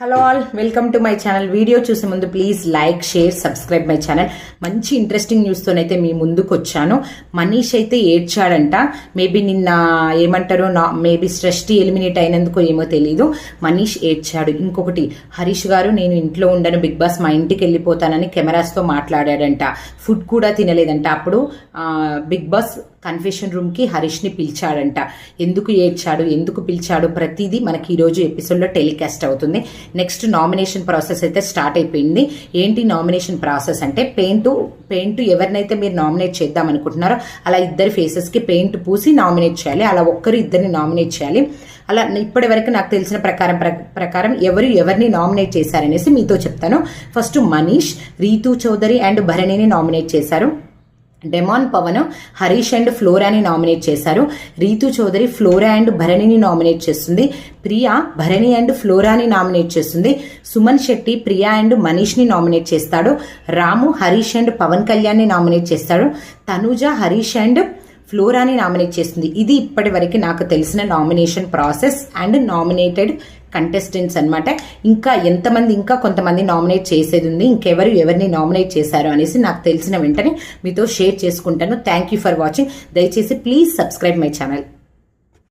Hello all welcome to my channel video చూసే ముందు please like share subscribe my channel మంచి interesting న్యూస్తోనైతే మీ ముందుకు వచ్చాను మనీష్ అయితే ఏడ్చాడంట. మేబీ నిన్న ఏమంటారో నా మేబీ సృష్టి ఎలిమినేట్ అయినందుకు ఏమో తెలీదు. మనీష్ ఏడ్చాడు. ఇంకొకటి హరీష్ గారు నేను ఇంట్లో ఉండను బిగ్ బాస్ మా ఇంటికి వెళ్ళిపోతానని కెమెరాస్తో మాట్లాడాడంట. ఫుడ్ కూడా తినలేదంట. అప్పుడు బిగ్ బాస్ కన్ఫెషన్ రూమ్కి హరీష్ని పిలిచాడంట. ఎందుకు ఏడ్చాడు? ఎందుకు పిలిచాడు? ప్రతిదీ మనకి ఈరోజు ఎపిసోడ్లో టెలికాస్ట్ అవుతుంది. నెక్స్ట్ నామినేషన్ ప్రాసెస్ అయితే స్టార్ట్ అయిపోయింది. ఏంటి నామినేషన్ ప్రాసెస్ అంటే పెయింట్ పెయింట్ ఎవరినైతే మీరు నామినేట్ చేద్దాం అనుకుంటున్నారో అలా ఇద్దరి ఫేసెస్కి పెయింట్ పూసి నామినేట్ చేయాలి. అలా ఒక్కరు ఇద్దరిని నామినేట్ చేయాలి. అలా ఇప్పటి వరకు నాకు తెలిసిన ప్రకారం ప్ర- ప్రకారం ఎవరు ఎవరిని నామినేట్ చేశారనేసి మీతో చెప్తాను. ఫస్ట్ మనీష్ రీతు చౌదరి అండ్ భరణిని నామినేట్ చేశారు. డెమాన్ పవన్ హరీష్ అండ్ ఫ్లోరాని నామినేట్ చేశారు. రీతు చౌదరి ఫ్లోరా అండ్ భరణిని నామినేట్ చేస్తుంది. ప్రియా భరణి అండ్ ఫ్లోరాని నామినేట్ చేస్తుంది. సుమన్ శెట్టి ప్రియా అండ్ మనీష్ని నామినేట్ చేస్తాడు. రాము హరీష్ అండ్ పవన్ కళ్యాణ్ని నామినేట్ చేస్తాడు. తనుజ హరీష్ అండ్ ఫ్లోరాని నామినేట్ చేస్తుంది. ఇది ఇప్పటి వరకు నాకు తెలిసిన nomination process and nominated contestants అన్నమాట. ఇంకా ఎంతమంది ఇంకా కొంతమంది నామినేట్ చేసేది ఉంది. ఇంకెవరు ఎవరిని నామినేట్ చేశారు అనేసి నాకు తెలిసిన వెంటనే మీతో షేర్ చేసుకుంటాను. థ్యాంక్ యూ ఫర్ వాచింగ్ దయచేసి ప్లీజ్ సబ్స్క్రైబ్ మై ఛానల్